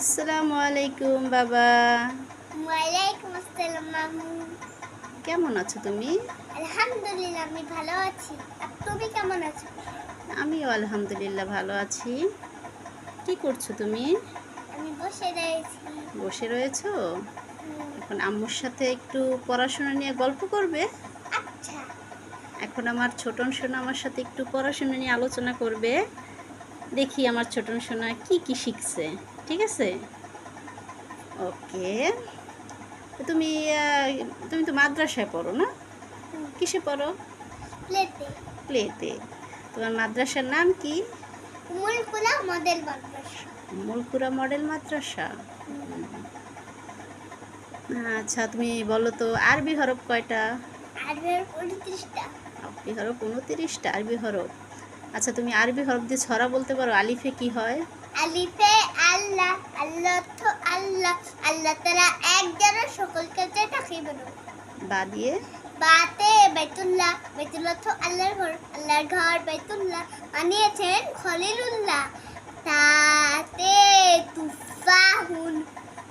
আসসালামু আলাইকুম বাবা। ওয়ালাইকুম আসসালাম মামু। কেমন আছো তুমি? আলহামদুলিল্লাহ আমি ভালো আছি। আর তুমি কেমন আছো? আমিও আলহামদুলিল্লাহ ভালো আছি। কি করছ তুমি? আমি বসে রয়েছি। বসে রয়েছো? এখন আম্মুর সাথে একটু পড়াশোনা নিয়ে গল্প করবে? আচ্ছা। এখন আমার ছোটন সোনা আমার সাথে একটু পড়াশোনা নিয়ে আলোচনা করবে। দেখি আমার ছোটন সোনা কি কি শিখছে ঠিক আছে? ওকে তুমি তুমি তো মাদ্রাসায় পড়ো না? কিসে পড়ো? প্লেতে প্লেতে তোমার মাদ্রাসার নাম কি? মুলকুলা মডেল মাদ্রাসা। মুলকুরা মডেল মাদ্রাসা। আচ্ছা তুমি বলো তো আরবি হরফ কয়টা? আরবের উনত্রিশটা। আরবি হরফ উনতিরিশটা আরবি হরফ। আচ্ছা তুমি আরবি হরফ দিয়ে ছড়া বলতে পারো। আলিফে কি হয়? আলিফে আল্লাহ আল্লাহ তো আল্লাহ। আল্লাহ তারা এক একজন সকল কাজে থাকিবেন বা দিয়ে? বাতে বেতুল্লাহ বেতুল্লাহ তো আল্লাহর ঘর। আল্লাহর ঘর বেতুল্লাহ বানিয়েছেন খলিলুল্লাহ। তাতে তুফাহুন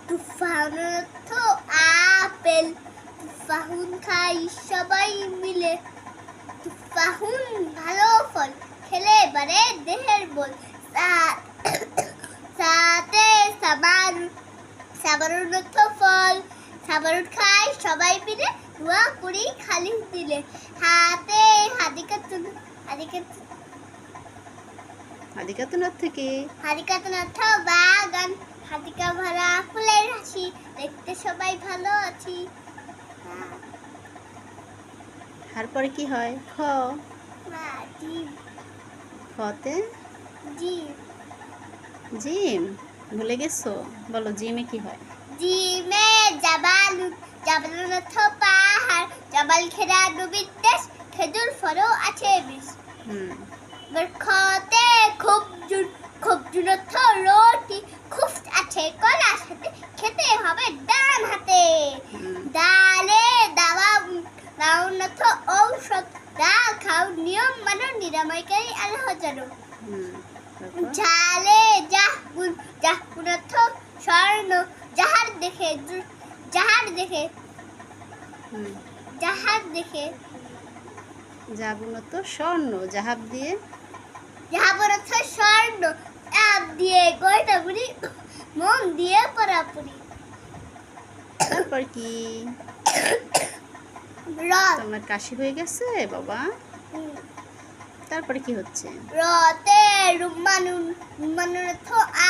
তুফাহুন তো আপেল। তুফাহুন খাই সবাই মিলে। তুফাহুন ভালো ফল। খেলে এবারে দেহের বল। সাথে সাবার সাবারুন তো ফল সাবারুন খাই সবাই মিলে দোয়া করি খালি দিলে। হাতে হাদিকাতুন হাদিকাতুন আদিকাতনাথ থেকে? হাদিকাতুন অর্থ বাগান। হাদিকা ভরা ফুলের হাসি দেখতে সবাই ভালো আছি। তারপরে কি হয়? খ। মা, জিম। খতে ভুলে গেছো? বলো জিমে কি হয়? জিমে জাবালুন অর্থ পাহাড় জাবাল ঘেরা নবীর দেশ খেজুর ফলও আছে বেশ হুম। বরখতে খুব জুন খুব জুনত রুটি খুব আছে কলা সাথে খেতে হবে ডান হাতে। ডালে দাওয়া দাউনত ঔষধ ডাল খাও নিয়ম মানো নিরাময়কারী আল্লাহ জানো হুম তারপর? ঝালে জাহগুন জাহগুনত স্বর্ণ যাহার দেখে যাহার দেখে যাহার দেখে যাবুনত স্বর্ণ জাহাব দিয়ে? যাহাবরথ স্বর্ণ আপ দিয়ে গয়না বুড়ি মন দিয়ে পরাপুরি। তারপর কি? তোমার কাশি হয়ে গেছে বাবা। তারপরে কি হচ্ছে? রতে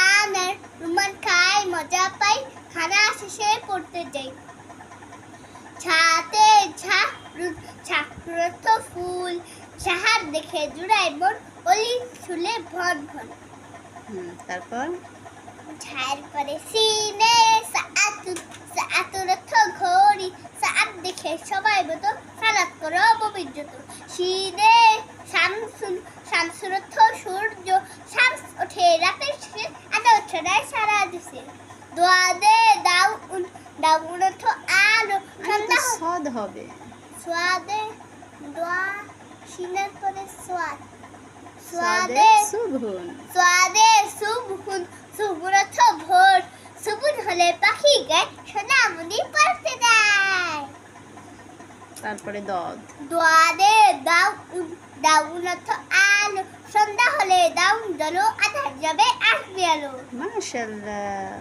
আনার রুমান খাই মজা পাই খানা শেষে পড়তে যাই। ছাতে ছা ফুল সাহার দেখে জুড়াই মন অলি শুলে ভন ভন। তারপর? ঝাড় করে সিনে সাআতুন সাআতুরথ ঘড়ি সাআত দেখে সবাই মতো সালাত করো পবিত্রত সিনে শামসুন শামসুরথ সূর্য শামস ওঠে রাতের শেষে আলো ছড়ায় সারা দেশে দোয়া দে দাউ উন দাউনথ আলো সন্ধ্যা সদ হবে সোয়াদে দোয়া সিনের পরে সোয়াদ সোয়াদে শুভন সোয়াদে সুবহুন সুবুরথ ভোর সুবুন হলে পাখি গায় সোনামণি পড়তে দেয়। তারপরে দদ। দোয়াদে দাউ দাউনথ আলো। সন্ধ্যা হলে দাউন দলো আধার যাবে আসবে আলো। মাশাল্লাহ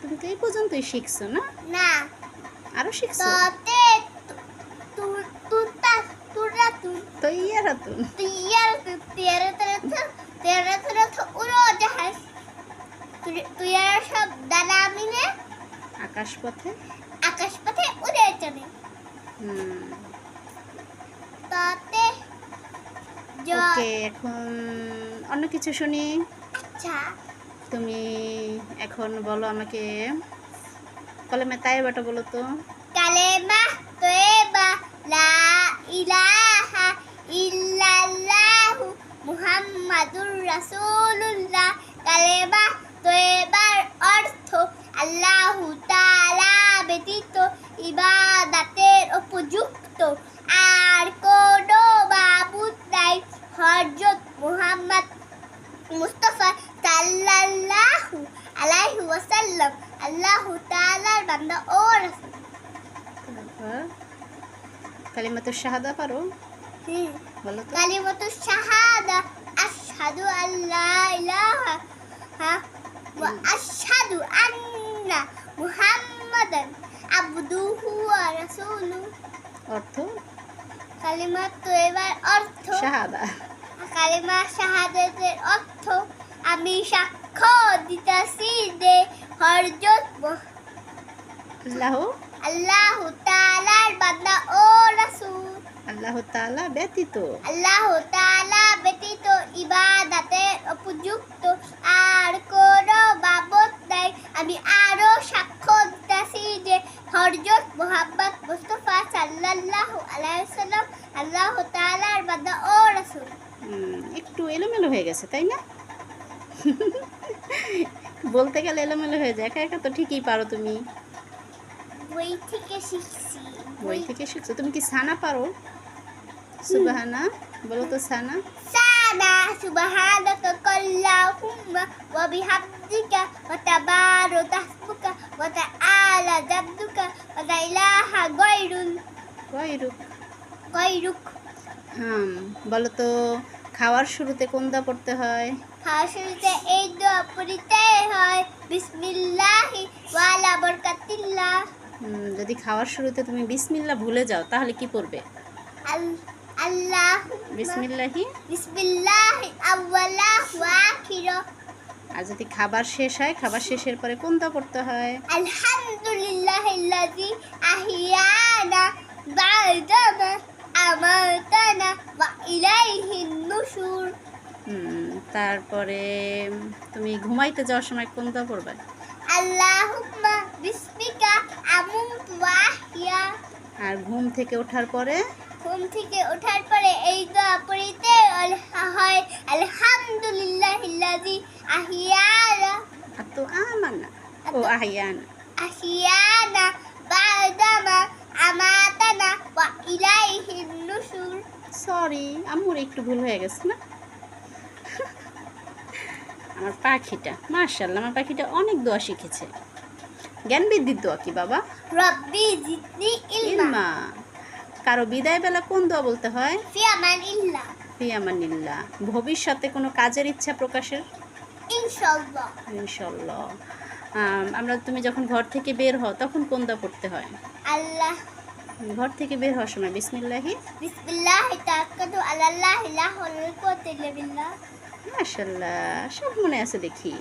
তুমি তো এই পর্যন্তই শিখছো না? না। আরও শিখছো? ততে তুতা তুরা তুন তৈয়ারা তুমি তিয়ার তেরো তেরো তেরো তেরো উড়ো জাহাজ তুয়ার সব দানা মিলে আকাশ পথে আকাশ পথে উড়ে চলে। হুম। তাতে ওকে এখন অন্য কিছু শুনি। আচ্ছা। তুমি এখন বলো আমাকে। কলমে তাই বাটা বলো তো। কালেমা তয়েবা লা ইলাহা ইল্লাল্লাহু মুহাম্মাদুর রাসূলুল্লাহ। কালেমা তয়েবার অর্থ আল্লাহু ব্যতীত ইবাদাতের উপযুক্ত। আর কোনো মাবুদ নাই। হযরত মুহাম্মদ মুস্তাফা সাল্লাল্লাহু আলাইহি ওয়াসাল্লাম। আল্লাহ তাআলার বান্দা ও রাসূল। কালিমাতু শাহাদা পারো? বলো তো। কালিমাতু শাহাদা আশহাদু আল্লা ইলাহা ওয়া আশহাদু আন্না মুহাম্মাদান আবদুহু ওয়া রাসূলুহু অর্থ কালিমা তো এবার অর্থ শাহাদা কালিমা শাহাদাতের অর্থ আমি সাক্ষ্য দিতাছি যে হরজত আল্লাহ আল্লাহ তাআলার বান্দা ও রাসূল আল্লাহ তাআলা ব্যতীত আল্লাহ তাআলা ব্যতীত ইবাদতের উপযুক্ত আর কোন বাবদ নাই আমি আরও সাক্ষ্য দিতেছি যে হযরত মুহাম্মদ মুস্তাফা সাল্লাল্লাহু আলাইহি সাল্লাম আল্লাহ তাআলার বান্দা ও রাসূল। একটু এলোমেলো হয়ে গেছে তাই না? বলতে গেলে এলোমেলো হয়ে যায় একা একা তো ঠিকই পারো তুমি। বই থেকে শিখছি। বই থেকে শিখছো তুমি কি সানা পারো? সুবাহানা বলো তো সানা বিহামদিকা ওয়া তাবারাকা তাসবুকা ওয়া তাআলা জাদ্দুকা ওয়া লা ইলাহা গায়রুল কয়রূপ গায়রুক হুম বলো তো খাওয়ার শুরুতে কোনটা পড়তে হয়? খাওয়া শুরুতে এই দোয়া পড়িতে হয় বিসমিল্লাহি ওয়া আলা বরকাতিল্লাহ। যদি খাওয়ার শুরুতে তুমি বিসমিল্লা ভুলে যাও তাহলে কি পড়বে? আল- আল্লাহ। বিসমিল্লাহি। বিসমিল্লাহি আউয়ালা ওয়া আখিরা আর যদি খাবার শেষ হয় খাবার শেষের পরে কোনটা পড়তে হয়? আলহামদুলিল্লাহিল্লাযী আহিয়ানা বা'দামা আমাতানা ওয়া ইলাইহিন নুশুর। তারপরে তুমি ঘুমাইতে যাওয়ার সময় কোনটা পড়বে? আল্লাহুম্মা বিসমিকা আমুতু ওয়া আর ঘুম থেকে ওঠার পরে ঘুম থেকে ওঠার পরে এই দোয়া পড়িতে হয় আলহামদুলিল্লাহিল্লাযী আহিয়ানা আর তো আমানা ও আহিয়ান। আহিয়ানা বা'দামা আমাতানা ওয়া ইলাইহিন নুশুর সরি আম্মুর একটু ভুল হয়ে গেছে না? আমার পাখিটা মার্শাল্লাহ আমার পাখিটা অনেক দোয়া শিখেছে। জ্ঞান বৃদ্ধির দোয়া কি বাবা? রব্বি জিদনি ইলমা। কারও বিদায় বেলা কোন দোয়া বলতে হয়? ভবিষ্যতে কোনো কাজের ইচ্ছা প্রকাশের? ইনশাআল্লাহ ইনশাল্লাহ। আমরা তুমি যখন ঘর থেকে বের হও তখন কোন দোয়া পড়তে হয়? আল্লাহ। ঘর থেকে বের হওয়ার সময় বিসমিল্লাহি? বিসমিল্লাহ তাআক্কাদু আলাল্লাহ লা হাওলা ওয়ালা কুওয়াতা ইল্লা বিল্লাহ। মাশাল্লাহ সব মনে আছে দেখি।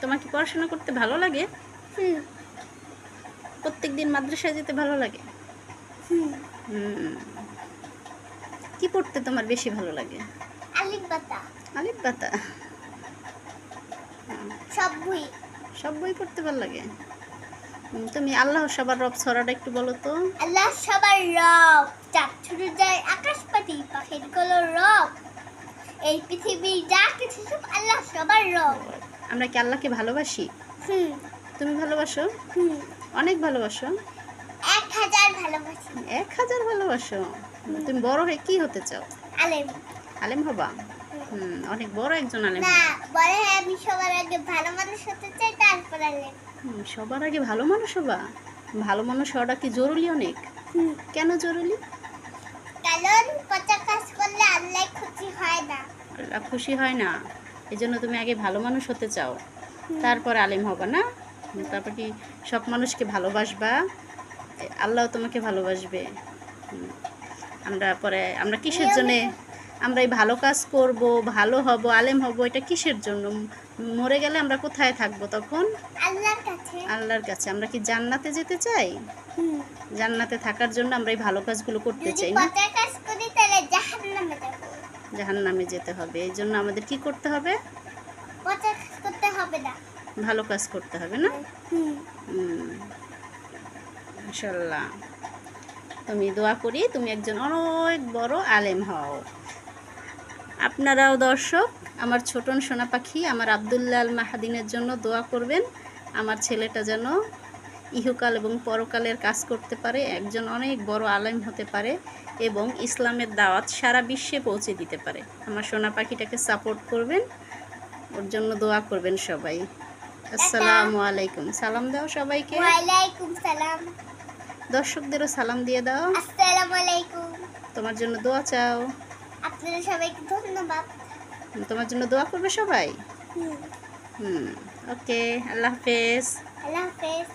তোমার কি পড়াশোনা করতে ভালো লাগে? হুম। প্রত্যেক দিন মাদ্রাসায় যেতে ভালো লাগে। কি পড়তে তোমার বেশি ভালো লাগে? আলিফ পাতা সব বই। সব বই পড়তে ভালো লাগে? তুমি আল্লাহ সবার রব ছড়াটা একটু বলো তো। আল্লাহ সবার রব। চাঁদ ছুটে যায় আকাশ পাটি পাখিরগুলো রব। এই পৃথিবীর যা কিছু সব আল্লাহ সবার রব। আমরা কি আল্লাহকে ভালোবাসি? হুম। তুমি ভালোবাসো? হুম। অনেক ভালোবাসো? এক হাজার ভালোবাসি। এক হাজার ভালোবাসো? তুমি বড় হয়ে কি হতে চাও? আলেম। আলেম হবা? হুম অনেক বড় একজন আলেম। না হবা। আমি সবার আগে ভালো মানুষ হতে চাই তারপর আলেম। সবার আগে ভালো মানুষ হবা? ভালো মানুষ হওয়াটা কি জরুরি অনেক? কেন জরুরি? কারণ পচা কাজ করলে আল্লাহ খুশি হয় না। আল্লাহ খুশি হয় না। এই জন্য তুমি আগে ভালো মানুষ হতে চাও। তারপর আলেম হবা না? তারপর কি সব মানুষকে ভালোবাসবা? আল্লাহ তোমাকে ভালোবাসবে। আমরা পরে আমরা কিসের জন্যে? আমরা এই ভালো কাজ করব ভালো হব আলেম হব এটা কিসের জন্য? মরে গেলে আমরা কোথায় থাকব তখন? আল্লাহর কাছে। আল্লাহর কাছে। আমরা কি জান্নাতে যেতে চাই? জান্নাতে থাকার জন্য আমরা এই ভালো কাজগুলো করতে চাই না? জাহান্নামে জাহান নামে যেতে হবে। এই জন্য আমাদের কি করতে হবে পচা কাজ করতে হবে না ভালো কাজ করতে হবে না? ইনশাল্লাহ তুমি দোয়া করি তুমি একজন অনেক বড় আলেম হও। আপনারাও দর্শক আমার ছোটন সোনা পাখি আমার আবদুল্লাহ আল মাহাদিনের জন্য দোয়া করবেন। আমার ছেলেটা যেন ইহুকাল এবং পরকালের কাজ করতে পারে একজন অনেক বড় আলেম হতে পারে এবং ইসলামের দাওয়াত সারা বিশ্বে পৌঁছে দিতে পারে। আমার সোনা পাখিটাকে সাপোর্ট করবেন ওর জন্য দোয়া করবেন সবাই। আসসালামু আলাইকুম। সালাম দাও সবাইকে। ওয়ালাইকুম সালাম। দর্শকদেরও সালাম দিয়ে দাও। আসসালামু আলাইকুম। তোমার জন্য দোয়া চাও। আপনারা সবাইকে ধন্যবাদ। তোমার জন্য দোয়া করবে সবাই? হুম, ওকে আল্লাহ হাফেজ। আল্লাহ হাফেজ।